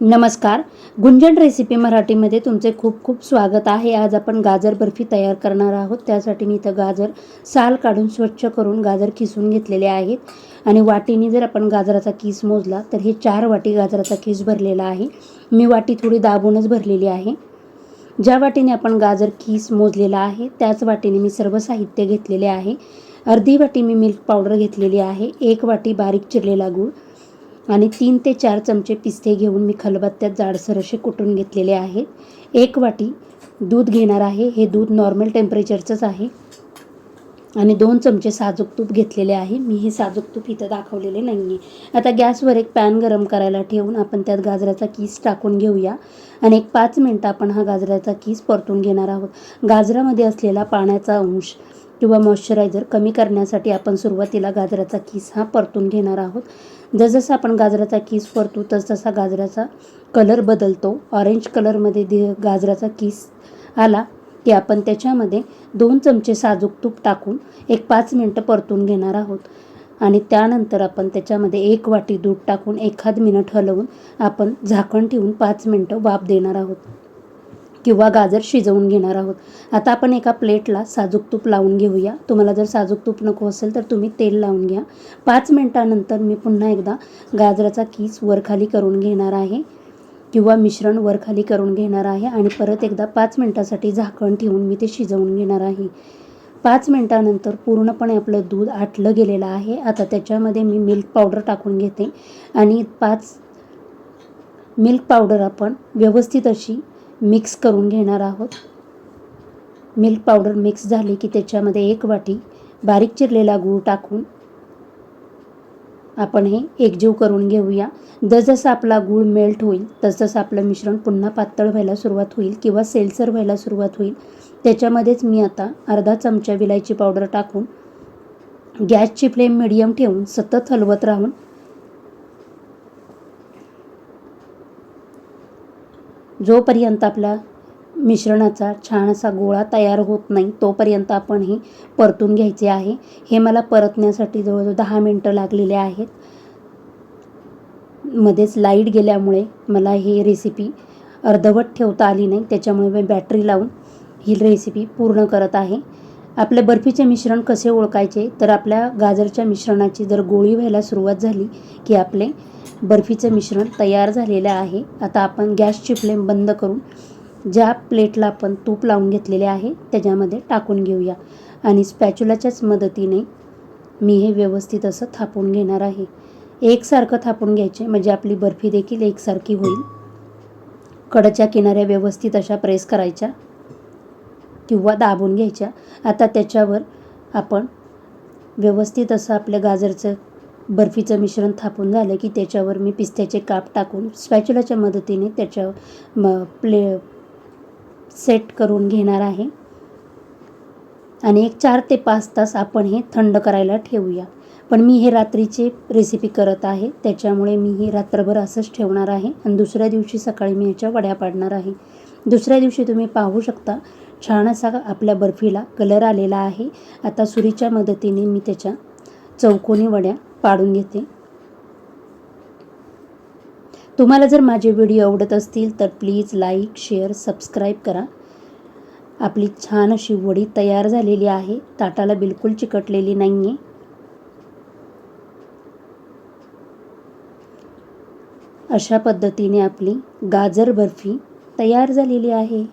नमस्कार. गुंजन रेसिपी मराठीमध्ये तुमचे खूप खूप स्वागत आहे. आज आपण गाजर बर्फी तयार करणार आहोत. त्यासाठी मी इथं गाजर साल काढून स्वच्छ करून गाजर किसून घेतलेले आहेत. आणि वाटीने जर आपण गाजराचा किस मोजला तर हे चार वाटी गाजराचा किस भरलेला आहे. मी वाटी थोडी दाबूनच भरलेली आहे. ज्या वाटीने आपण गाजर किस मोजलेला आहे त्याच वाटीने मी सर्व साहित्य घेतलेले आहे. अर्धी वाटी मी मिल्क पावडर घेतलेली आहे. एक वाटी बारीक चिरलेला गूळ. आणि तीन ते चार चमचे पिस्ते घेऊन मी खलबत्त्यात जाडसर असे कुटून घेतलेले आहेत. एक वाटी दूध घेणार आहे. हे दूध नॉर्मल टेम्परेचरचंच आहे. आणि दोन चमचे साजूक तूप घेतलेले आहे. मी हे साजूक तूप इथं दाखवलेले नाही आहे आता गॅसवर एक पॅन गरम करायला ठेवून आपण त्यात गाजराचा कीस टाकून घेऊया. आणि एक पाच मिनटं आपण हा गाजराचा कीस परतून घेणार आहोत. गाजरामध्ये असलेला पाण्याचा अंश किंवा मॉइश्चरायझर कमी करण्यासाठी आपण सुरुवातीला गाजराचा किस हा परतून घेणार आहोत. जसजसं आपण गाजराचा किस परतू तसतसा गाजराचा कलर बदलतो. ऑरेंज कलरमध्ये दि गाजराचा किस आला की आपण त्याच्यामध्ये दोन चमचे साजूक तूप टाकून एक पाच मिनटं परतून घेणार आहोत. आणि त्यानंतर आपण त्याच्यामध्ये एक वाटी दूध टाकून एखाद मिनिट हलवून आपण झाकण ठेवून पाच मिनटं वाफ देणार आहोत. किंवा गाजर शिजवून घेणार आहोत. आता आपण एका प्लेटला साजूक तूप लावून घेऊया. तुम्हाला जर साजूक तूप नको असेल तर तुम्ही तेल लावून घ्या. पाच मिनटानंतर मी पुन्हा एकदा गाजराचा कीस वरखाली करून घेणार आहे किंवा मिश्रण वरखाली करून घेणार आहे आणि परत एकदा पाच मिनटासाठी झाकण ठेवून मी ते शिजवून घेणार आहे. पाच मिनटानंतर पूर्णपणे आपलं दूध आटलं गेलेलं आहे. आता त्याच्यामध्ये मी मिल्क पावडर टाकून घेते आणि पाच मिल्क पावडर आपण व्यवस्थित अशी मिक्स करून घेणार आहोत. मिल्क पावडर मिक्स झाली की त्याच्यामध्ये एक वाटी बारीक चिरलेला गूळ टाकून आपण हे एकजीव करून घेऊया. जसजसं आपला गूळ मेल्ट होईल तसतसं आपलं मिश्रण पुन्हा पातळ व्हायला सुरुवात होईल किंवा सेलसर व्हायला सुरुवात होईल. त्याच्यामध्येच मी आता अर्धा चमचा विलायची पावडर टाकून गॅसची फ्लेम मिडियम ठेवून सतत हलवत राहून जोपर्यंत आपला मिश्रणाचा छान असा गोळा तयार होत नाही तोपर्यंत आपण हे परतून घ्यायचे आहे. हे मला परतण्यासाठी जवळजवळ दहा मिनटं लागलेले आहेत. मध्येच लाइट गेल्यामुळे मला ही रेसिपी अर्धवट ठेवता आली नाही. त्याच्यामुळे मी बॅटरी लावून ही रेसिपी पूर्ण करत आहे. आपल्या बर्फीचे मिश्रण कसे ओळखायचे? तर आपल्या गाजरच्या मिश्रणाची जर गोळी व्हायला सुरुवात झाली की आपले बर्फीचं मिश्रण तयार झालेलं आहे. आता आपण गॅसची फ्लेम बंद करून ज्या प्लेटला आपण तूप लावून घेतलेले आहे त्याच्यामध्ये टाकून घेऊया. आणि स्पॅच्युलाच्याच मदतीने मी हे व्यवस्थित असं थापून घेणार आहे. एकसारखं थापून घ्यायचे म्हणजे आपली बर्फी देखील एकसारखी होईल. कडच्या किनाऱ्या व्यवस्थित अशा प्रेस करायच्या किंवा दाबून घ्यायच्या. आता त्याच्यावर आपण व्यवस्थित असं आपल्या गाजरचं बर्फीचं मिश्रण थापून झालं की त्याच्यावर मी पिस्त्याचे काप टाकून स्पॅच्युलाच्या मदतीने त्याच्या म प्ले सेट करून घेणार आहे. आणि एक चार ते पाच तास आपण हे थंड करायला ठेवूया. पण मी हे रात्रीचे रेसिपी करत आहे त्याच्यामुळे मी ही रात्रभर असंच ठेवणार आहे. आणि दुसऱ्या दिवशी सकाळी मी याच्या वड्या पाडणार आहे. दुसऱ्या दिवशी तुम्ही पाहू शकता छान असा आपल्या बर्फीला कलर आलेला आहे. आता सुरीच्या मदतीने मी त्याच्या चौकोनी वड्या पाडून घेते. तुम्हाला जर माझे व्हिडिओ आवडत असतील तर प्लीज लाईक शेअर सबस्क्राईब करा. आपली छान अशी वडी तयार झालेली आहे. ताटाला बिलकुल चिकटलेली नाही आहे अशा पद्धतीने आपली गाजर बर्फी तयार झालेली आहे.